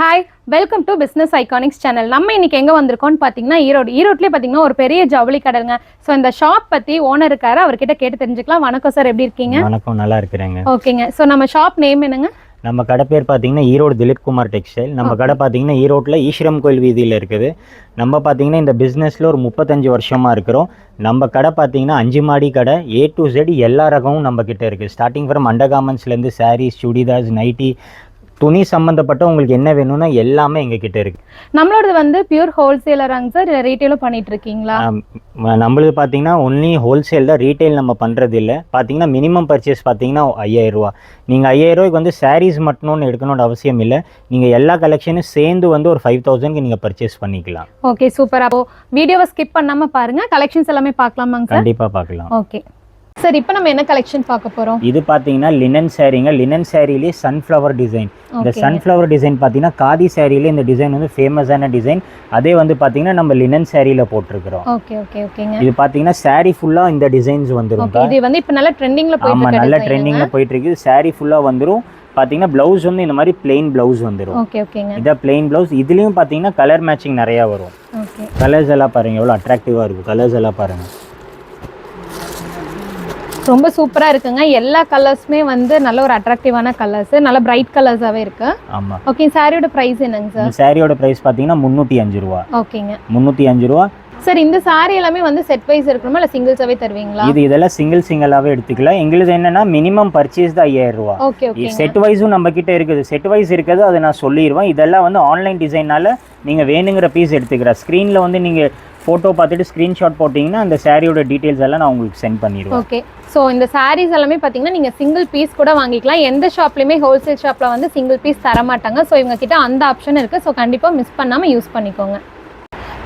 Hi welcome to business iconics channel நம்ம இன்னைக்கு எங்கே வந்திருக்கோம்னு பார்த்தீங்கன்னா ஈரோடு ஈரோட்லேயே பார்த்தீங்கன்னா ஒரு பெரிய ஜவுளி கடைங்க. ஸோ இந்த ஷாப் பற்றி ஓனர் இருக்காரு. அவர்கிட்ட கேட்டு தெரிஞ்சுக்கலாம். வணக்கம் சார் எப்படி இருக்கீங்க? வணக்கம். நல்லா இருக்கிறேங்க. ஓகேங்க ஸோ நம்ம ஷாப் நேம் என்னங்க? நம்ம கடை பேர் பார்த்தீங்கன்னா ஈரோடு திலீப் குமார் டெக்ஸ்டைல். நம்ம கடை பார்த்தீங்கன்னா ஈரோட்டில் ஈஸ்வரம் கோயில் வீதியில் இருக்குது. நம்ம பார்த்தீங்கன்னா இந்த பிஸ்னஸில் ஒரு முப்பத்தஞ்சு வருஷமாக இருக்கிறோம். நம்ம கடை பார்த்தீங்கன்னா அஞ்சு மாடி கடை. ஏ டு Z எல்லா ரகமும் நம்ம கிட்ட இருக்குது ஸ்டார்டிங் ஃப்ரம் அண்டர்கார்மெண்ட்ஸ்லேருந்து சாரீஸ் சுடிதாஸ் நைட்டி துணி சம்மந்தப்பட்ட உங்களுக்கு என்ன வேணும்னா எல்லாமே எங்கள் கிட்ட இருக்குது நம்மளோடது வந்து பியூர் ஹோல்சேலராங்க சார் ரீட்டெயிலும் பண்ணிட்டு இருக்கீங்களா? நம்மளுது பார்த்தீங்கன்னா ஒன்லி ஹோல்சேல் தான் ரீட்டைல் நம்ம பண்ணுறது இல்லை. பார்த்தீங்கன்னா மினிமம் பர்ச்சேஸ் பார்த்தீங்கன்னா ஐயாயிரம் ரூபா. நீங்கள் ஐயாயிரம் ரூபாய்க்கு வந்து சாரீஸ் மட்டும்னு எடுக்கணும்னு அவசியம் இல்லை. நீங்கள் எல்லா கலெக்ஷனும் சேர்ந்து வந்து ஒரு ஃபைவ் தௌசண்ட்க்கு நீங்கள் பர்ச்சேஸ் பண்ணிக்கலாம். ஓகே சூப்பர் அப்போ வீடியோவை ஸ்கிப் பண்ணாம பாருங்க. கலெக்ஷன்ஸ் எல்லாமே பார்க்கலாமாங்க சார் கண்டிப்பாக பார்க்கலாம். ஓகே சார் இப்போ நம்ம என்ன கலெக்ஷன் பார்க்க போறோம்? இது பார்த்தீங்கன்னா லினன் சாரீங்க லினன் சாரீலேயே சன்ஃப்ளவர் டிசைன் இந்த. சன்ஃப்ளவர் டிசைன் பார்த்தீங்கன்னா காதி சாரியில இந்த டிசைன் வந்து ஃபேமஸான டிசைன் அதே வந்து பார்த்தீங்கன்னா நம்ம லினன் சாரியில் போட்டிருக்கிறோம். ஓகே ஓகே ஓகேங்க இது பார்த்தீங்கன்னா saree ஃபுல்லாக இந்த டிசைன்ஸ் வந்துரும் ஓகே இது வந்து இப்போ நல்ல ட்ரெண்டிங்ல போயிட்டு ஆமாம் இருக்க நல்ல ட்ரெண்டிங்கில் போயிட்டு இருக்குது saree ஃபுல்லாக வந்துரும். பார்த்தீங்கன்னா ப்ளவுஸ் வந்து இந்த மாதிரி பிளெயின் ப்ளவுஸ் வந்துரும். ஓகே ஓகேங்க இதான் பிளெயின் ப்ளவுஸ் இதுலேயும் பார்த்தீங்கன்னா கலர் மேட்சிங் நிறையா வரும். கலர்ஸ் எல்லாம் பாருங்க எவ்வளோ அட்ராக்டிவாக இருக்கும் கலர்ஸ் எல்லாம் பாருங்க. ரொம்ப சூப்பரா இருக்குங்க. எல்லா கலர்ஸுமே வந்து நல்ல ஒரு அட்ராக்டிவான கலர்ஸ். நல்ல பிரைட் கலர்ஸாவே இருக்கு. ஆமாம் ஓகே சாரியோட பிரைஸ் என்னங்க சார் சாரியோட ப்ரைஸ் பார்த்தீங்கன்னா முந்நூற்றி அஞ்சு ரூபா. ஓகேங்க. முந்நூற்றி அஞ்சு ரூபா. சார் இந்த சாரி எல்லாமே வந்து செட் வைஸ் இருக்கணுமா? இல்ல சிங்கிள்ஸாவே தருவீங்களா? இது இதெல்லாம் சிங்கிள் சிங்கிளாகவே எடுத்துக்கலாம். எங்களுது என்னன்னா மினிமம் பர்ச்சேஸ் தான் ஐயாயிரம் ரூபா. ஓகே ஓகே செட் வைஸும் நம்ம கிட்ட இருக்குது. செட் வைஸ் இருக்குது அதை நான் சொல்லிடுவேன் இதெல்லாம் வந்து ஆன்லைன் டிசைனால நீங்க வேணுங்கிற பீஸ் எடுத்துக்கிறேன் ஸ்க்ரீனில் வந்து நீங்க ஃபோட்டோ பார்த்துட்டு ஸ்க்ரீன்ஷாட் போட்டிங்கன்னா அந்த சாரியோட டீட்டெயில்ஸ் எல்லாம் நான் உங்களுக்கு சென்ட் பண்ணிடுவேன். ஓகே ஸோ இந்த சாரீஸ் எல்லாமே பார்த்தீங்கன்னா நீங்கள் சிங்கிள் பீஸ் கூட வாங்கிக்கலாம். எந்த ஷாப்லையுமே ஹோல்சேல் ஷாப்பில் வந்து சிங்கிள் பீஸ் தர மாட்டாங்க. ஸோ இவங்க கிட்ட அந்த ஆப்ஷன் இருக்குது ஸோ கண்டிப்பாக மிஸ் பண்ணாமல் யூஸ் பண்ணிக்கோங்க.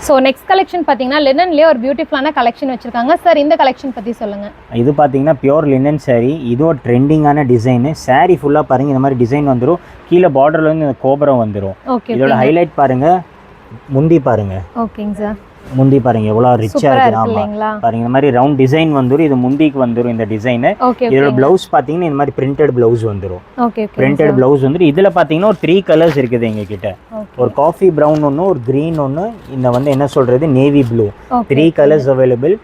ஸோ நெக்ஸ்ட் கலெக்ஷன் பார்த்தீங்கன்னா லினன்லேயே ஒரு பியூட்டிஃபுல்லான கலெக்ஷன் வச்சுருக்காங்க. சார் இந்த கலெக்ஷன் பற்றி சொல்லுங்கள் இது பார்த்தீங்கன்னா பியோர் லினன் saree. இது ஒரு ட்ரெண்டிங்கான டிசைனு saree ஃபுல்லாக பாருங்க இந்த மாதிரி டிசைன் வந்துடும் கீழே பார்டர்ல வந்து இந்த கோபுரம் வந்துடும் ஓகே இதோட ஹைலைட் பாருங்க. முந்தி பாருங்க. ஓகேங்க சார் முந்தி பாருங்க எவ்வளோ ரிச்சா சூப்பராக இருக்கு இருக்கு ஆமா. இல்லைங்களா? பாருங்க இந்த மாதிரி ரவுண்ட் டிசைன் வந்துடும் இது முந்திக்கு வந்துடும் இந்த டிசைனு இதோட பிளவுஸ் பார்த்தீங்கன்னா இந்த மாதிரி பிரிண்டட் பிளவுஸ் வந்துடும் பிரிண்டட் பிளவுஸ் வந்துடும் இதில் பார்த்தீங்கன்னா ஒரு த்ரீ கலர்ஸ் இருக்குது எங்க கிட்ட ஓகே ஒரு காஃபி ப்ரௌன் ஒன்று ஒரு க்ரீன் ஒன்று இந்த வந்து என்ன சொல்றது? Navy blue three colours available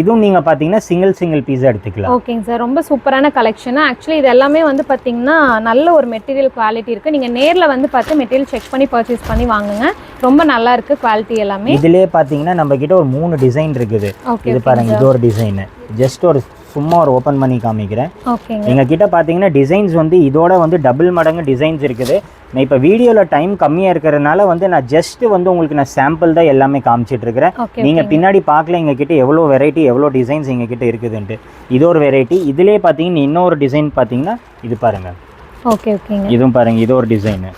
இதுவும் நீங்கள் பார்த்தீங்கன்னா சிங்கிள் சிங்கிள் பீஸாக எடுத்துக்கலாம். ஓகேங்க சார். ரொம்ப சூப்பரான கலெக்ஷன் ஆக்சுவலி இது எல்லாமே வந்து பார்த்தீங்கன்னா நல்ல ஒரு மெட்டீரியல் குவாலிட்டி இருக்குது நீங்கள் நேரில் வந்து பார்த்து மெட்டீரியல் செக் பண்ணி பர்ச்சேஸ் பண்ணி வாங்குங்க. ரொம்ப நல்லா இருக்குது குவாலிட்டி எல்லாமே. இதுலயே பார்த்தீங்கன்னா நம்ம கிட்ட ஒரு மூணு டிசைன் இருக்குது. இது பாருங்க இது ஒரு டிசைனு ஜஸ்ட் ஒரு சும்மா ஒரு ஓப்பன் பண்ணி காமிக்கிறேன். ஓகேங்க. எங்க கிட்ட பார்த்தீங்கன்னா டிசைன்ஸ் வந்து இதோட வந்து டபுள் மடங்கு டிசைன்ஸ் இருக்குது. நான் இப்போ வீடியோவில் டைம் கம்மியாக இருக்கிறதுனால வந்து நான் ஜஸ்ட் வந்து உங்களுக்கு நான் சாம்பிள் தான் எல்லாமே காமிச்சிட்டு இருக்கிறேன் ஓகே நீங்க பின்னாடி பார்க்கல எங்க கிட்ட எவ்வளோ வெரைட்டி எவ்வளோ டிசைன்ஸ் எங்க கிட்ட இருக்குதுன்ட்டு. இது ஒரு வெரைட்டி இதுலயே பார்த்தீங்கன்னா இன்னொரு டிசைன் பார்த்தீங்கன்னா இது பாருங்க. ஓகே ஓகேங்க. இதுவும் பாருங்க இது ஒரு டிசைனு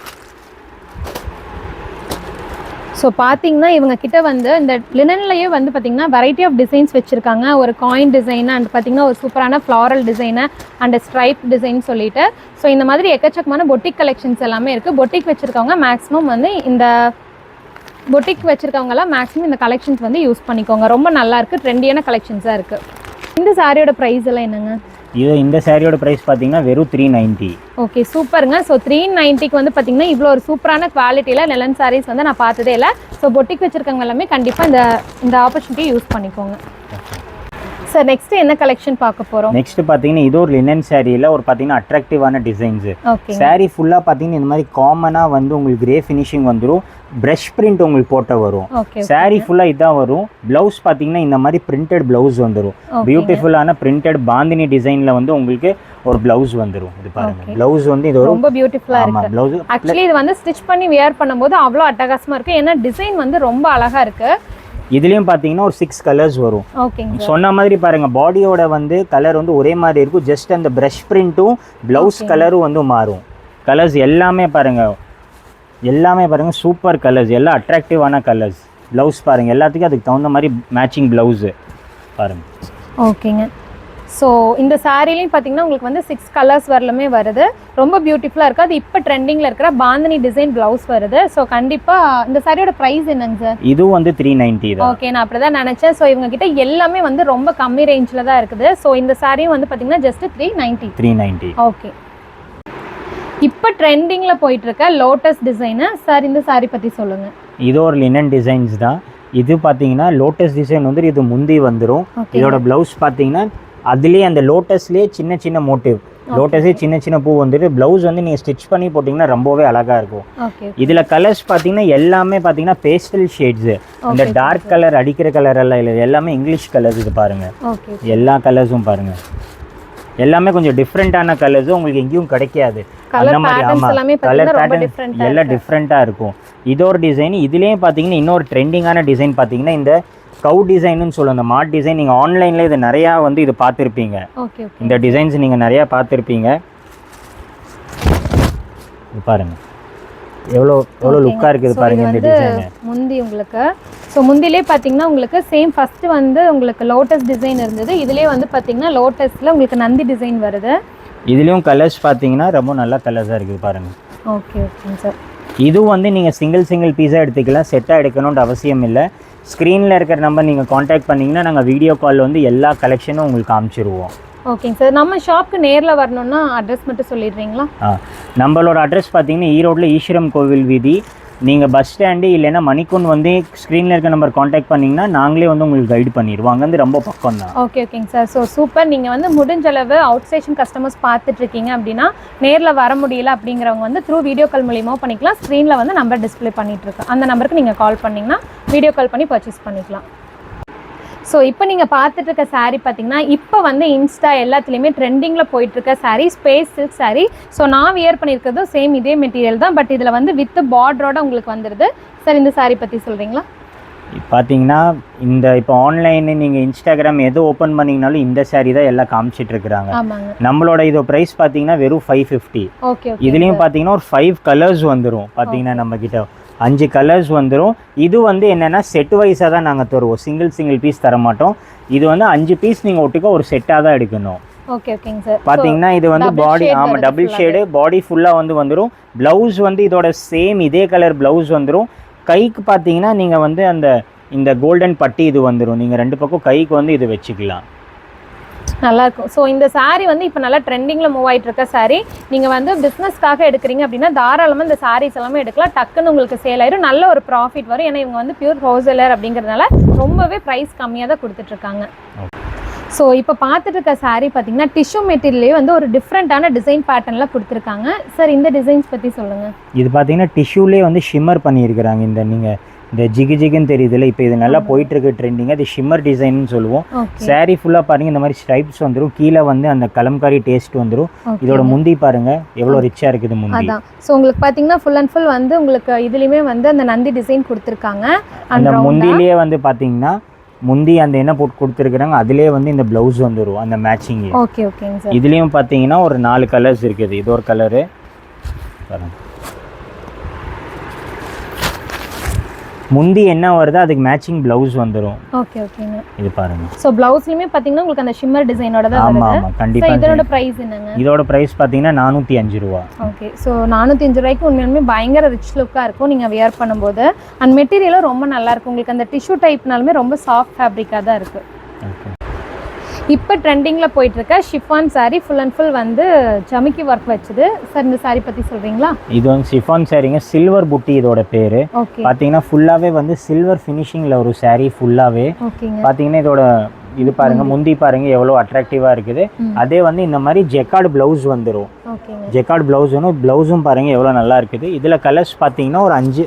ஸோ பார்த்தீங்கன்னா இவங்க கிட்ட வந்து இந்த லினன்லேயே வந்து பார்த்தீங்கன்னா வெரைட்டி ஆஃப் டிசைன்ஸ் வச்சுருக்காங்க. ஒரு காயின் டிசைன் அண்ட் பார்த்தீங்கன்னா ஒரு சூப்பரான floral design and stripe design சொல்லிட்டு. ஸோ இந்த மாதிரி எக்கச்சக்கமான பொட்டிக் கலெக்ஷன்ஸ் எல்லாமே இருக்குது பொட்டிக் வச்சுருக்கவங்க மேக்ஸிமம் வந்து இந்த பொட்டிக் வச்சுருக்கவங்கலாம் மேக்ஸிமம் இந்த கலெக்ஷன்ஸ் வந்து யூஸ் பண்ணிக்கோங்க. ரொம்ப நல்லாயிருக்கு ட்ரெண்டியான கலெக்ஷன்ஸாக இருக்குது இந்த சாரியோட ப்ரைஸ் எல்லாம் என்னங்க? இது இந்த சாரியோட ப்ரைஸ் பார்த்தீங்கன்னா வெறும் த்ரீ நைன்ட்டி ஓகே சூப்பருங்க ஸோ த்ரீ நைன்ட்டிக்கு வந்து பார்த்தீங்கன்னா இவ்வளோ ஒரு சூப்பரான குவாலிட்டியில் நெலன் சாரீஸ் வந்து நான் பார்த்ததே இல்லை. ஸோ பொட்டிக் வச்சுருக்கவங்க எல்லாமே கண்டிப்பாக இந்த இந்த ஆப்பர்ச்சுனிட்டியை யூஸ் பண்ணிக்கோங்க. சார் நெக்ஸ்ட் என்ன கலெக்ஷன் பார்க்க போகிறோம் நெக்ஸ்ட் பார்த்தீங்கன்னா இது ஒரு லினன் சாரியில் ஒரு பார்த்தீங்கன்னா அட்ராக்டிவான டிசைன்ஸு ஓகே saree ஃபுல்லாக பார்த்தீங்கன்னா இந்த மாதிரி காமனாக வந்து உங்களுக்கு கிரே ஃபினிஷிங் வந்துடும் ப்ரஷ் பிரிண்ட் உங்களுக்கு போட்ட வரும். Saree ஃபுல்லாக இதான் வரும். ப்ளவுஸ் பார்த்தீங்கன்னா இந்த மாதிரி பிரிண்டட் ப்ளவுஸ் வந்துடும் பியூட்டிஃபுல்லான பிரிண்டட் பாந்தினி டிசைனில் வந்து உங்களுக்கு ஒரு ப்ளவுஸ் வந்துடும் இது பாருங்க. ப்ளவுஸ் வந்து இது ரொம்ப பியூட்டிஃபுல்லாக ஆமாம் இருக்கு. ப்ளவுஸ் ஆக்சுவலி இது வந்து ஸ்டிச் பண்ணி வியர் பண்ணும்போது அவ்வளோ அட்டகாசமாக இருக்கு. ஏன்னா டிசைன் வந்து ரொம்ப அழகா இருக்கு. இதுலேயும் பார்த்தீங்கன்னா ஒரு சிக்ஸ் கலர்ஸ் வரும். சொன்ன மாதிரி பாருங்க பாடியோட வந்து கலர் வந்து ஒரே மாதிரி இருக்கும். ஜஸ்ட் அந்த ப்ரஷ் பிரிண்ட்டும் ப்ளவுஸ். கலரும் வந்து மாறும். கலர்ஸ் எல்லாமே பாருங்க. எல்லாமே பாருங்க சூப்பர் கலர்ஸ் எல்லாம் அட்ராக்டிவான கலர்ஸ் ப்ளவுஸ் பாருங்க எல்லாத்துக்கும் அதுக்கு தகுந்த மாதிரி மேட்சிங் ப்ளவுஸு பாருங்க. ஓகேங்க ஸோ இந்த சாரிலையும் பார்த்தீங்கன்னா உங்களுக்கு வந்து சிக்ஸ் கலர்ஸ் வரலுமே வருது. ரொம்ப பியூட்டிஃபுல்லாக இருக்குது அது இப்போ ட்ரெண்டிங்கில் இருக்கிற பாந்தினி டிசைன் ப்ளவுஸ் வருது. ஸோ கண்டிப்பாக இந்த சாரியோட ப்ரைஸ் என்னங்க சார் இதுவும் வந்து த்ரீ நைன்ட்டி ஓகே நான் அப்படி தான் நினச்சேன். ஸோ இவங்க கிட்ட எல்லாமே வந்து ரொம்ப கம்மி ரேஞ்சில் தான் இருக்குது. ஸோ இந்த சாரியும் வந்து பார்த்தீங்கன்னா just three ninety three ninety okay இப்போ ட்ரெண்டிங்கில் போயிட்டு இருக்க லோட்டஸ் டிசைனு சார் இந்த saree பற்றி சொல்லுங்கள் இது ஒரு லினன் டிசைன்ஸ் தான். இது பார்த்தீங்கன்னா லோட்டஸ் டிசைன் வந்து இது முந்தி வந்துடும் இதோட ப்ளவுஸ் பார்த்தீங்கன்னா அதுலேயே அந்த லோட்டஸ்லேயே சின்ன சின்ன மோட்டிவ் லோட்டஸே சின்ன சின்ன பூ வந்துட்டு ப்ளவுஸ் வந்து நீங்கள் ஸ்டிச் பண்ணி போட்டிங்கன்னா ரொம்பவே அழகாக இருக்கும். இதில் கலர்ஸ் பார்த்தீங்கன்னா எல்லாமே பார்த்தீங்கன்னா பேஸ்டல் ஷேட்ஸு இந்த டார்க் கலர் அடிக்கிற கலர் எல்லாம் இல்லை. எல்லாமே இங்கிலீஷ் கலர்ஸ் இது பாருங்கள் எல்லா கலர்ஸும் பாருங்கள் எல்லாமே கொஞ்சம் டிஃப்ரெண்ட்டான கலர்ஸும் உங்களுக்கு எங்கேயும் கிடைக்காது. அந்த மாதிரி ஆமாம் எல்லாமே கலர் பேட்டர்ன் எல்லாம் டிஃப்ரெண்ட்டாக இருக்கும். இது ஒரு டிசைன் இதுலேயும் பார்த்தீங்கன்னா இன்னொரு ட்ரெண்டிங்கான டிசைன் பார்த்தீங்கன்னா இந்த கவு டிசைனுன்னு சொல்லுவோம் இந்த மாட் டிசைன் நீங்கள் ஆன்லைனில் இது நிறையா வந்து இது பார்த்துருப்பீங்க. இந்த டிசைன்ஸ் நீங்கள் நிறையா பார்த்துருப்பீங்க. இது பாருங்க. எவ்வளோ எவ்வளோ லுக்காக இருக்குது பாருங்க இந்த டிசைனு முந்தி உங்களுக்கு. ஸோ முந்திலே பார்த்தீங்கன்னா உங்களுக்கு சேம் ஃபஸ்ட்டு வந்து உங்களுக்கு லோட்டஸ் டிசைன் இருந்தது. இதுலேயே வந்து பார்த்தீங்கன்னா லோட்டஸில் உங்களுக்கு நந்தி டிசைன் வருது. இதுலேயும் கலர்ஸ் பார்த்தீங்கன்னா ரொம்ப நல்ல கலர்ஸாக இருக்குது பாருங்கள் ஓகே ஓகேங்க சார் இதுவும் வந்து நீங்கள் சிங்கிள் சிங்கிள் பீஸாக எடுத்துக்கலாம். செட்டாக எடுக்கணுன்ற அவசியம் இல்லை. ஸ்க்ரீனில் இருக்கிற நம்பர் நீங்கள் காண்டாக்ட் பண்ணிங்கன்னா நாங்கள் வீடியோ கால் வந்து எல்லா கலெக்ஷனும் உங்களுக்கு காமிச்சிருவோம். ஓகேங்க சார் நம்ம ஷாப்க்கு நேரில் வரணும்னா அட்ரஸ் மட்டும் சொல்லிடுறீங்களா? ஆ. நம்மளோட அட்ரஸ் பார்த்தீங்கன்னா ஈரோட்டில் ஈஸ்வரம் கோவில் வீதி நீங்கள் பஸ் ஸ்டாண்டு இல்லைன்னா மணிக்கூன் வந்து ஸ்க்ரீனில் இருக்க நம்பர் காண்டாக்ட் பண்ணிங்கன்னா நாங்களே வந்து உங்களுக்கு கைடு பண்ணிடுவோம் அங்கேருந்து ரொம்ப பக்கம் தான். ஓகே ஓகேங்க சார் ஸோ சூப்பர் நீங்கள் வந்து முடிஞ்ச அளவு அவுட் ஸ்டேஷன் கஸ்டமர்ஸ் பார்த்துட்ருக்கீங்க அப்படின்னா நேரில் வர முடியல அப்படிங்கிறவங்க வந்து த்ரூ வீடியோ கால் மூலியமாக பண்ணிக்கலாம். ஸ்க்ரீனில் வந்து நம்பர் டிஸ்ப்ளே பண்ணிகிட்ருக்கோம் அந்த நம்பருக்கு நீங்கள் கால் பண்ணிங்கன்னா வீடியோ கால் பண்ணி பர்ச்சேஸ் பண்ணிக்கலாம். ஸோ இப்போ நீங்கள் பார்த்துட்டு இருக்க saree பார்த்தீங்கன்னா இப்போ வந்து இன்ஸ்டா எல்லாத்துலேயுமே ட்ரெண்டிங்கில் போயிட்டு இருக்க saree space silk saree. So நான் வியர் பண்ணியிருக்கிறதும் சேம் இதே மெட்டீரியல் தான். பட் இதில் வந்து வித் பார்டரோட உங்களுக்கு வந்துடுது சார் இந்த saree பற்றி சொல்கிறீங்களா பார்த்தீங்கன்னா இந்த இப்போ ஆன்லைனு நீங்கள் இன்ஸ்டாகிராம் எது ஓப்பன் பண்ணிங்கனாலும் இந்த saree தான் எல்லாம் காமிச்சிட்டு இருக்கிறாங்க நம்மளோட இது ப்ரைஸ் பார்த்தீங்கன்னா வெறும் ஃபைவ் ஃபிஃப்டி இதுலேயும் பார்த்தீங்கன்னா ஒரு ஃபைவ் கலர்ஸ் வந்துடும் பார்த்தீங்கன்னா நம்ம கிட்ட அஞ்சு கலர்ஸ் வந்துடும் இது வந்து என்னென்னா செட் வைஸாக தான் நாங்கள் தருவோம். சிங்கிள் சிங்கிள் பீஸ் தர மாட்டோம் இது வந்து அஞ்சு பீஸ் நீங்கள் ஒட்டுக்க ஒரு செட்டாக தான் எடுக்கணும். ஓகே ஓகேங்க சார் பார்த்தீங்கன்னா இது வந்து பாடி ஆமாம் டபுள். ஷேடு பாடி ஃபுல்லாக வந்து வந்துடும் ப்ளவுஸ் வந்து இதோட சேம் இதே கலர் ப்ளவுஸ் வந்துடும் கைக்கு பார்த்தீங்கன்னா நீங்கள் வந்து அந்த இந்த கோல்டன் பட்டி இது வந்துடும் நீங்கள் ரெண்டு பக்கம் கைக்கு வந்து இது வச்சுக்கலாம். நல்லாயிருக்கும் ஸோ இந்த சாரீ வந்து இப்போ நல்லா ட்ரெண்டிங்கில் மூவ் ஆகிட்டு இருக்க சாரீ நீங்கள் வந்து பிஸ்னஸ்க்காக எடுக்கிறீங்க அப்படின்னா தாராளமாக இந்த சாரீஸ் எல்லாமே எடுக்கலாம். டக்குன்னு உங்களுக்கு சேல் ஆயிரும். நல்ல ஒரு ப்ராஃபிட் வரும். ஏன்னா இவங்க வந்து பியூர் ஹோல்சேலர் அப்படிங்கிறதுனால ரொம்பவே ப்ரைஸ் கம்மியாக தான் கொடுத்துட்ருக்காங்க ஸோ இப்போ பார்த்துட்டு இருக்க saree பார்த்தீங்கன்னா டிஷ்யூ மெட்டீரியலே வந்து ஒரு டிஃப்ரெண்ட்டான டிசைன் பேட்டர்னில் கொடுத்துருக்காங்க. சார் இந்த டிசைன்ஸ் பற்றி சொல்லுங்கள் இது பார்த்தீங்கன்னா டிஷ்யூலே வந்து ஷிம்மர் பண்ணியிருக்கிறாங்க இந்த நீங்கள் இந்த ஜிகு ஜிகுன்னு தெரியுதுல்ல இப்போ இது நல்லா போயிட்டு இருக்கு ட்ரெண்டிங் அது ஷிம்மர் டிசைன்னு சொல்லுவோம். Saree ஃபுல்லாக பாருங்க இந்த மாதிரி ஸ்ட்ரைப்ஸ் வந்துடும் கீழே வந்து அந்த கலம்காரி டேஸ்ட் வந்துடும் இதோட முந்தி பாருங்க எவ்வளோ ரிச்சாக இருக்குது முந்தி. அதான். ஸோ உங்களுக்கு பார்த்தீங்கன்னா ஃபுல் அண்ட் ஃபுல் வந்து உங்களுக்கு இதுலேயுமே வந்து அந்த நந்தி டிசைன் கொடுத்துருக்காங்க. அந்த முந்திலேயே வந்து பார்த்தீங்கன்னா முந்தி அந்த என்ன போட்டு கொடுத்துருக்குறாங்க அதுலேயே வந்து இந்த ப்ளவுஸ் வந்துடும் அந்த மேட்சிங் ஓகே ஓகேங்க சார் இதுலேயும் பார்த்தீங்கன்னா ஒரு நாலு கலர்ஸ் இருக்குது. இது ஒரு கலரு பாருங்க. முந்தி என்ன வருதோ அதுக்கு மேட்சிங் ப்ளவுஸ் வந்துடும் ஓகே ஓகேங்க இது பாருங்க. ஸோ ப்ளவுஸ்லையுமே பார்த்தீங்கன்னா உங்களுக்கு அந்த ஷிம்மர் டிசைனோட தான் ஆமாம் ஆமாம் கண்டிப்பாக இதனோட ப்ரைஸ் என்னங்க? இதோட ப்ரைஸ் பார்த்தீங்கன்னா நானூற்றி அஞ்சு ரூபா. ஓகே ஸோ நானூற்றி அஞ்சு ரூபாய்க்கு உண்மையாலுமே பயங்கர ரிச் லுக்காக இருக்கும் நீங்கள் வியர் பண்ணும்போது. அண்ட் மெட்டீரியலும் ரொம்ப நல்லா இருக்கும். உங்களுக்கு அந்த டிஷ்யூ டைப்னாலுமே ரொம்ப சாஃப்ட் ஃபேப்ரிக்காக தான் இருக்குது ஓகே இப்போ ட்ரெண்டிங்கில் போயிட்டு இருக்க chiffon saree full and full வந்து ஜமிக்கி ஒர்க் வச்சுது. சார் இந்த saree பற்றி சொல்கிறீங்களா இது வந்து சிஃபான் சாரீங்க சில்வர் புட்டி இதோட பேர். பார்த்தீங்கன்னா ஃபுல்லாகவே வந்து சில்வர் ஃபினிஷிங்கில் ஒரு saree ஃபுல்லாகவே பார்த்தீங்கன்னா இதோட இது பாருங்க முந்தி பாருங்க எவ்வளோ அட்ராக்டிவாக இருக்குது. அதே வந்து இந்த மாதிரி ஜெக்கார்டு ப்ளவுஸ் வந்துடும் ஜெக்கார்டு ப்ளவுஸ் ஒன்று ப்ளவுஸும் பாருங்க எவ்வளோ நல்லா இருக்குது. இதில் கலர்ஸ் பார்த்தீங்கன்னா ஒரு அஞ்சு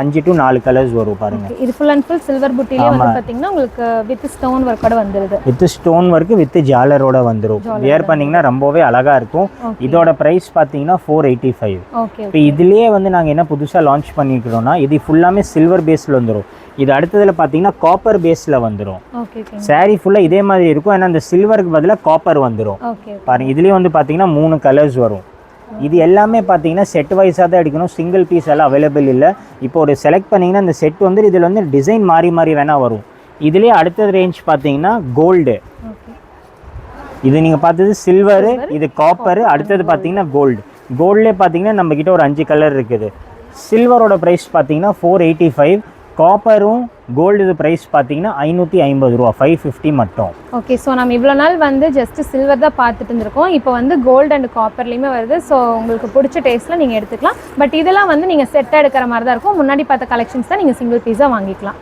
அஞ்சு டு நாலு கலர்ஸ் வரும் பாருங்க. இது ஃபுல் அண்ட் ஃபுல் சில்வர் புட்டிலே வந்து ஆமா. பார்த்தீங்கன்னா உங்களுக்கு வித் ஸ்டோன் ஒர்க்கோட வந்துடுது வித் ஸ்டோன் ஒர்க்கு வித் ஜாலரோட வந்துடும் வியர் பண்ணிங்கன்னா ரொம்பவே அழகாக இருக்கும். இதோட ப்ரைஸ் பார்த்தீங்கன்னா ஃபோர் எயிட்டி ஃபைவ் இப்போ இதுலேயே வந்து நாங்கள் என்ன புதுசாக லான்ச் பண்ணிக்கிறோம்னா இது ஃபுல்லாமே சில்வர் பேஸில் வந்துடும் இது அடுத்ததில் பார்த்தீங்கன்னா காப்பர் பேஸில் ஓகேங்க saree ஃபுல்லாக இதே மாதிரி இருக்கும். ஏன்னா அந்த சில்வருக்கு பதிலாக காப்பர் வந்துடும் ஓகே பாருங்க இதுலேயும் வந்து பார்த்தீங்கன்னா மூணு கலர்ஸ் வரும். இது எல்லாமே பார்த்தீங்கன்னா செட் வைஸாக தான் எடுக்கணும். சிங்கிள் பீஸ் எல்லாம் அவைலபிள் இல்லை. இப்போ ஒரு செலக்ட் பண்ணிங்கன்னா இந்த செட் வந்து இதில் வந்து டிசைன் மாறி மாறி வேணால் வரும். இதுலேயே அடுத்த ரேஞ்ச் பார்த்தீங்கன்னா கோல்டு இது நீங்கள் பார்த்தது சில்வரு இது காப்பரு அடுத்தது பார்த்தீங்கன்னா கோல்டு கோல்ட்லேயே பார்த்தீங்கன்னா நம்மக்கிட்ட ஒரு அஞ்சு கலர் இருக்குது. சில்வரோட ப்ரைஸ் பார்த்தீங்கன்னா ஃபோர் எயிட்டி ஃபைவ் காப்பரும் கோல்டு இது ப்ரைஸ் பார்த்தீங்கன்னா ஐநூற்றி ஐம்பது ரூபா ஃபைவ் ஃபிஃப்டி மட்டும். ஓகே ஸோ நம்ம இவ்வளோ நாள் வந்து ஜஸ்ட் சில்வர் தான் பார்த்துட்டு இருந்திருக்கோம். இப்போ வந்து கோல்டு அண்ட் காப்பர்லேயுமே வருது. ஸோ உங்களுக்கு பிடிச்ச டேஸ்ட்டில் நீங்கள் எடுத்துக்கலாம். பட் இதெல்லாம் வந்து நீங்கள் செட்டாக எடுக்கிற மாதிரி தான் இருக்கும். முன்னாடி பார்த்த கலெக்ஷன்ஸ் தான் நீங்கள் சிங்கிள் பீஸாக வாங்கிக்கலாம்.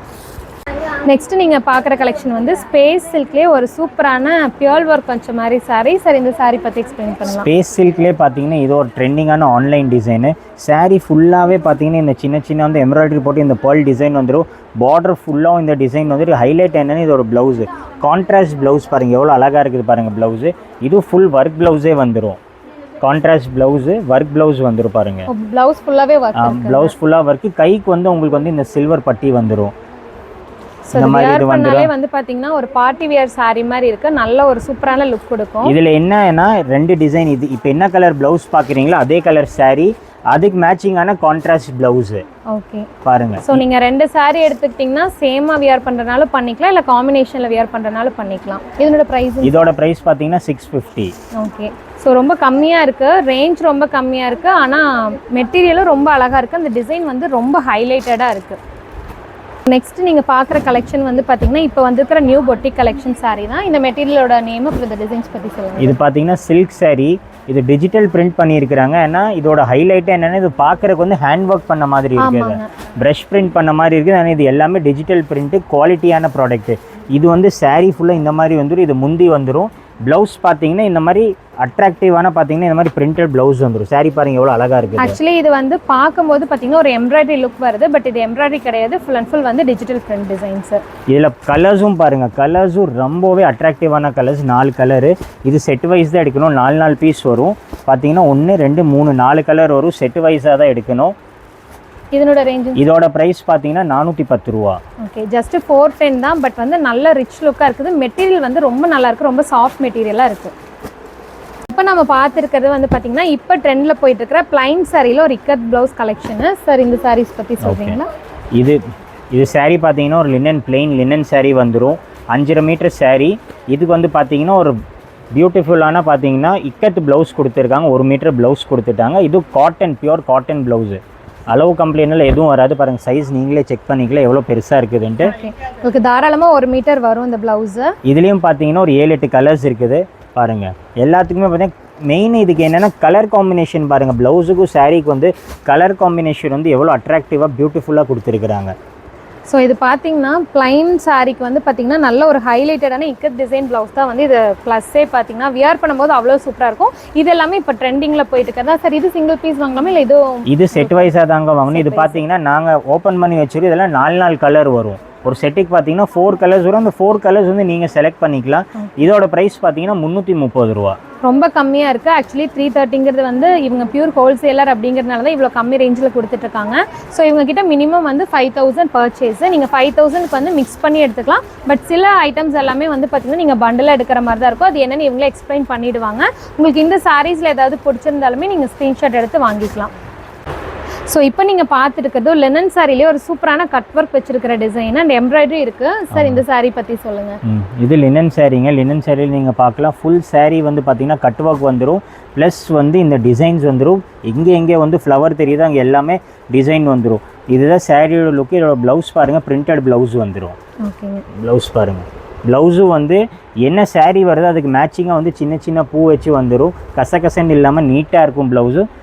நெக்ஸ்ட் நீங்கள் பார்க்குற கலெக்ஷன் வந்து ஸ்பேஸ் சில்க்லேயே ஒரு சூப்பரான பியூர் ஒர்க் கொஞ்சம் மாதிரி saree. சார் இந்த saree பற்றி எக்ஸ்பிளைன் பண்ணலாம். ஸ்பேஸ் சில்க்லேயே பார்த்தீங்கன்னா இது ஒரு ட்ரெண்டிங்கான ஆன்லைன் டிசைனு saree ஃபுல்லாகவே பார்த்தீங்கன்னா இந்த சின்ன சின்ன வந்து எம்ப்ராய்டரி போட்டு இந்த பேர்ல் டிசைன் வந்துடும் பார்டர் ஃபுல்லாக இந்த டிசைன் வந்துட்டு ஹைலைட் என்னன்னு இதோட ப்ளவுஸு கான்ட்ராஸ்ட் ப்ளவுஸ் பாருங்கள் எவ்வளோ அழகாக இருக்குது பாருங்கள் ப்ளவுஸு இது ஃபுல் ஒர்க் ப்ளவுஸே வந்துடும் கான்ட்ராஸ்ட் ப்ளவுஸு ஒர்க் ப்ளவுஸ் வந்துடும் பாருங்கள் ப்ளவுஸ் ஃபுல்லாகவே ப்ளவுஸ் ஃபுல்லாக ஒர்க்கு கைக்கு வந்து உங்களுக்கு வந்து இந்த சில்வர் பட்டி வந்துடும் இந்த மாதிரி இது பண்ணாலே வந்து பார்த்தீங்கன்னா ஒரு பார்ட்டி வியர் saree மாதிரி இருக்கு. நல்ல ஒரு சூப்பரான லுக் கொடுக்கும். இதில் என்னன்னா ரெண்டு டிசைன் இது. இப்போ என்ன கலர் ப்ளவுஸ் பார்க்குறீங்களோ அதே கலர் saree. அதுக்கு மேட்சிங்கான கான்ட்ராஸ்ட் ப்ளவுஸு ஓகே பாருங்க. ஸோ நீங்கள் ரெண்டு saree எடுத்துக்கிட்டிங்கன்னா சேமாக வியர் பண்ணுறனாலும் பண்ணிக்கலாம் இல்லை காம்பினேஷனில் வியர் பண்ணுறனாலும் பண்ணிக்கலாம். இதனோட ப்ரைஸ் இதோட ப்ரைஸ் பார்த்தீங்கன்னா சிக்ஸ் ஃபிஃப்டி ஓகே ஸோ ரொம்ப கம்மியாக இருக்குது ரேஞ்ச் ரொம்ப கம்மியாக இருக்குது ஆனால் மெட்டீரியலும் ரொம்ப அழகாக இருக்குது அந்த டிசைன் வந்து ரொம்ப ஹைலைட்டடாக இருக்குது நெக்ஸ்ட் நீங்கள் பார்க்குற கலெக்ஷன் வந்து பார்த்தீங்கன்னா இப்போ வந்திருக்கிற நியூ பொட்டிக் கலெக்ஷன் saree தான். இந்த மெட்டீரியலோட நேம் அப்புறம் இந்த டிசைன்ஸ் பற்றி சொல்லுங்கள் இது பார்த்தீங்கன்னா சில்க் saree. இது டிஜிட்டல் பிரிண்ட் பண்ணியிருக்கிறாங்க. ஏன்னா இதோட ஹைலைட்டே என்னன்னா இது பார்க்கறதுக்கு வந்து ஹேண்ட் ஒர்க் பண்ண மாதிரி இருக்குது ப்ரஷ் பிரிண்ட் பண்ண மாதிரி இருக்குது. ஆனால் இது எல்லாமே டிஜிட்டல் பிரிண்ட்டு குவாலிட்டியான ப்ராடக்ட்டு இது வந்து saree ஃபுல்லாக இந்த மாதிரி வந்துடும் இது முந்தி வந்துடும் ப்ளவுஸ் பார்த்தீங்கன்னா இந்த மாதிரி அட்ராக்டிவான பார்த்தீங்கன்னா இந்த மாதிரி பிரிண்டட் ப்ளவுஸ் வந்துடும் saree பாருங்க எவ்வளோ அழகாக இருக்குது. ஆக்சுவலி இது வந்து பார்க்கும்போது பார்த்தீங்கன்னா ஒரு எம்ப்ராய்டரி லுக் வருது பட் இது எம்ப்ராய்டரி கிடையாது. ஃபுல் அண்ட் ஃபுல் வந்து டிஜிட்டல் பிரிண்ட் டிசைன்ஸ் இதில் கலர்ஸும் பாருங்கள் கலர்ஸும் ரொம்பவே அட்ராக்டிவான கலர்ஸ் நாலு கலரு இது செட் வைஸ் தான் எடுக்கணும் நாலு நாலு பீஸ் வரும். பார்த்தீங்கன்னா ஒன்று ரெண்டு மூணு நாலு கலர் வரும். செட் வைஸாக தான் எடுக்கணும். இதனோட ரேஞ்ச் இதோட ப்ரைஸ் பார்த்தீங்கன்னா நானூற்றி பத்து ரூபா. ஓகே ஜஸ்ட் ஃபோர் டென் தான் பட் வந்து நல்ல ரிச் லுக்காக இருக்குது. மெட்டீரியல் வந்து ரொம்ப நல்லா இருக்கு ரொம்ப சாஃப்ட் மெட்டீரியலாக இருக்குது இப்போ நம்ம பார்த்துருக்கிறது வந்து பார்த்தீங்கன்னா இப்போ ட்ரெண்டில் போயிட்டு இருக்கிற பிளைன் சாரியில் ஒரு இக்கத் ப்ளவுஸ் கலெக்ஷனு சார் இந்த சாரீஸ் பற்றி சொல்கிறீங்களா இது இது saree பார்த்தீங்கன்னா ஒரு லினன் பிளெயின் லினன் saree வந்துடும் அஞ்சரை மீட்டர் saree. இதுக்கு வந்து பார்த்தீங்கன்னா ஒரு பியூட்டிஃபுல்லான பார்த்தீங்கன்னா இக்கத்து ப்ளவுஸ் கொடுத்துருக்காங்க. ஒரு மீட்டர் ப்ளவுஸ் கொடுத்துட்டாங்க. இது காட்டன் பியூர் காட்டன் ப்ளவுஸு அளவு கம்ப்ளைண்ட்டில் எதுவும் வராது. பாருங்கள் சைஸ் நீங்களே செக் பண்ணிக்கலாம். எவ்வளோ பெருசாக இருக்குதுன்ட்டு. உங்களுக்கு தாராளமாக ஒரு மீட்டர் வரும் இந்த ப்ளவுஸு இதுலேயும் பார்த்தீங்கன்னா ஒரு ஏழு எட்டு கலர்ஸ் இருக்குது. பாருங்கள் எல்லாத்துக்குமே பார்த்தீங்கன்னா மெயின் இதுக்கு என்னென்னா கலர் காம்பினேஷன் பாருங்கள் ப்ளவுஸுக்கும் சாரீக்கு வந்து கலர் காம்பினேஷன் வந்து எவ்வளோ அட்ராக்டிவாக பியூட்டிஃபுல்லாக கொடுத்துருக்குறாங்க. ஸோ இது பார்த்தீங்கன்னா பிளைன் சாரிக்கு வந்து பார்த்தீங்கன்னா நல்ல ஒரு ஹைலைட்டடான இக்கத் டிசைன் ப்ளவுஸ் தான் வந்து இது ப்ளஸ்ஸே பார்த்தீங்கன்னா வியர் பண்ணும்போது அவ்வளோ சூப்பராக இருக்கும். இது எல்லாமே இப்போ ட்ரெண்டிங்கில் போயிட்டு இருக்கிறதா சார் இது சிங்கிள் பீஸ் வாங்கலாமா இல்லை இதுவும் இது செட் வைஸாக தாங்க வாங்கணும். இது பார்த்தீங்கன்னா நாங்கள் ஓப்பன் பண்ணி வச்சிருக்கோம் இதெல்லாம் நாலு நாலு கலர் வரும். ஒரு செட்டுக்கு பார்த்தீங்கன்னா ஃபோர் கலர்ஸ் வரும். அந்த ஃபோர் கலர்ஸ் வந்து நீங்கள் செலக்ட் பண்ணிக்கலாம். இதோட ப்ரைஸ் பார்த்தீங்கன்னா முந்நூற்றி முப்பது ரூபா. ரொம்ப கம்மியாக இருக்குது ஆக்சுவலி த்ரீ தேர்ட்டிங்கிறது வந்து இவங்க பியூர் ஹோல்சேலர் அப்படிங்கிறதுனால தான் இவ்வளோ கம்மி ரேஞ்சில் கொடுத்துட்ருக்காங்க. ஸோ இவங்ககிட்ட மினிமம் வந்து ஃபைவ் தௌசண்ட் பர்ச்சேஸ் நீங்கள் ஃபைவ் தௌசண்ட்க்கு வந்து மிக்ஸ் பண்ணி எடுத்துக்கலாம். பட் சில ஐட்டம்ஸ் எல்லாமே வந்து பார்த்திங்கன்னா நீங்கள் பண்டில் எடுக்கிற மாதிரி தான் இருக்கும். அது என்னென்னு இவங்களே எக்ஸ்பிளைன் பண்ணிவிடுவாங்க உங்களுக்கு இந்த சாரீஸில் ஏதாவது பிடிச்சிருந்தாலுமே நீங்கள் ஸ்க்ரீன்ஷாட் எடுத்து வாங்கிக்கலாம். ஸோ இப்போ நீங்கள் பார்த்துருக்கிறது லெனன் சாரிலேயே ஒரு சூப்பரான கட் ஒர்க் வச்சிருக்கிற டிசைன் அண்ட் எம்ப்ராய்டரி இருக்குது சார் இந்த saree பற்றி சொல்லுங்கள் ம், இது லினன் சாரீங்க லினன் சாரியில் நீங்கள் பார்க்கலாம். ஃபுல் saree வந்து பார்த்தீங்கன்னா கட் ஒர்க் வந்துடும் ப்ளஸ் வந்து இந்த டிசைன்ஸ் வந்துடும் எங்கே எங்கே வந்து ஃப்ளவர் தெரியுதோ? அங்கே எல்லாமே டிசைன் வந்துடும் இதுதான் சாரியோட லுக்கு இதோட ப்ளவுஸ் பாருங்கள் பிரிண்டட் ப்ளவுஸ் வந்துடும் ப்ளவுஸ் பாருங்கள் ப்ளவுஸும் வந்து என்ன saree வருதோ அதுக்கு மேட்சிங்காக வந்து சின்ன சின்ன பூ வச்சு வந்துடும் கசகசன்னு இல்லாமல் நீட்டாக இருக்கும் ப்ளவுஸு இதுலேயும்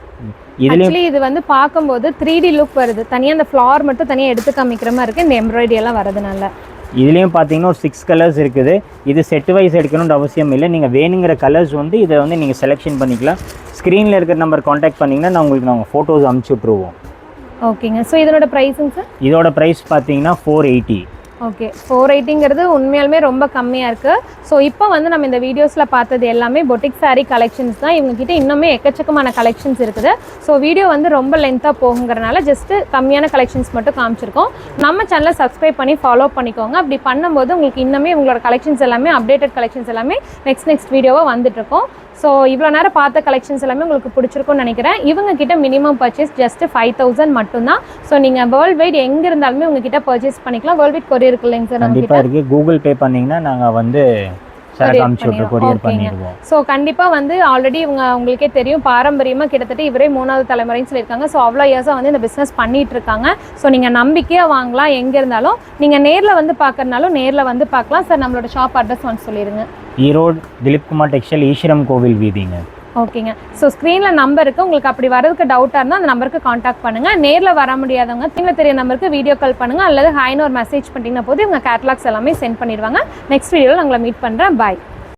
ஆக்சுவலி இது வந்து பார்க்கும்போது த்ரீ டி லுக் வருது. தனியாக அந்த ஃப்ளார் மட்டும் தனியாக எடுத்து காமிக்கிற மாதிரி இருக்குது இந்த எம்ப்ராய்டரி எல்லாம் வரதுனால இதுலேயும் பார்த்தீங்கன்னா ஒரு சிக்ஸ் கலர்ஸ் இருக்குது. இது செட் வைஸ் எடுக்கணுன்ற அவசியம் இல்லை. நீங்கள் வேணுங்கிற கலர்ஸ் வந்து இதை வந்து நீங்கள் செலெக்ஷன் பண்ணிக்கலாம். ஸ்க்ரீனில் இருக்கிற நம்பர் காண்டாக்ட் பண்ணிங்கன்னா நான் உங்களுக்கு நாங்கள் ஃபோட்டோஸ் அமுச்சு விட்ருவோம் ஓகேங்க ஸோ இதனோட ப்ரைஸுங்க சார் இதோட ப்ரைஸ் பார்த்தீங்கன்னா ஃபோர் எயிட்டி ஓகே. ஃபோர் எயிட்டிங்கிறது உண்மையாலுமே ரொம்ப கம்மியாக இருக்குது ஸோ இப்போ வந்து நம்ம இந்த வீடியோஸில் பார்த்தது எல்லாமே பொட்டிக் சாரீ கலெக்ஷன்ஸ் தான். இவங்ககிட்ட இன்னுமே எக்கச்சக்கமான கலெக்ஷன்ஸ் இருக்குது. ஸோ வீடியோ வந்து ரொம்ப லென்த்தாக போகுங்கிறனால ஜஸ்ட்டு கம்மியான கலெக்ஷன்ஸ் மட்டும் காமிச்சிருக்கோம். நம்ம சேனலை சப்ஸ்கிரைப் பண்ணி ஃபாலோ பண்ணிக்கோங்க. அப்படி பண்ணும்போது உங்களுக்கு இன்னுமே உங்களோட கலெக்ஷன்ஸ் எல்லாமே அப்டேட்டட் கலெக்ஷன்ஸ் எல்லாமே நெக்ஸ்ட் நெக்ஸ்ட் வீடியோவாக வந்துட்டுருக்கோம் ஸோ இவ்வளோ நேரம் பார்த்த கலெக்ஷன்ஸ் எல்லாமே உங்களுக்கு பிடிச்சிருக்கும்னு நினைக்கிறேன். இவங்க கிட்ட minimum purchase just five thousand மட்டும்தான். ஸோ நீங்கள் வேர்ல்டு வைட் எங்கே இருந்தாலுமே உங்ககிட்ட பர்ச்சேஸ் பண்ணிக்கலாம். வேர்ல்டு வைட் கொரியர் இருக்கு இல்லைங்க சார் கண்டிப்பாக இருக்குது கூகுள் பே பண்ணிங்கன்னா நாங்கள் வந்து ஸோ கண்டிப்பாக வந்து ஆல்ரெடி இவங்க உங்களுக்கே தெரியும் பாரம்பரியமாக கிட்டத்தட்ட இவரே மூணாவது தலைமுறைன்னு சொல்லியிருக்காங்க. ஸோ அவ்வளோ இயர்ஸாக வந்து இந்த பிஸ்னஸ் பண்ணிட்டு இருக்காங்க ஸோ நீங்கள் நம்பிக்கையாக வாங்கலாம் எங்கே இருந்தாலும் நீங்கள் நேரில் வந்து பார்க்கறனாலும் நேரில் வந்து பார்க்கலாம் சார் நம்மளோட ஷாப் அட்ரஸ் வந்து சொல்லிடுங்க. ஈரோடு திலீப் குமார் டெக்ஸ்டைல் ஈஸ்வரம் கோவில் வீதிங்க. ஓகேங்க. ஸோ ஸ்க்ரீனில் நம்பர் இருக்குது உங்களுக்கு அப்படி வரதுக்கு டவுட்டாக இருந்தால் அந்த நம்பருக்கு காண்டாக்ட் பண்ணுங்கள் நேரில் வர முடியாதவங்க ஸ்க்ரீனில் தெரிய நம்பருக்கு வீடியோ கால் பண்ணுங்கள் அல்லது ஹாய்னு ஒரு மெசேஜ் பண்ணிட்டீங்கன்னா போது இவங்க கேட்லாக்ஸ் எல்லாமே சென்ட் பண்ணிடுவாங்க. நெக்ஸ்ட் வீடியோவில் உங்களை மீட் பண்ணுறேன் பாய்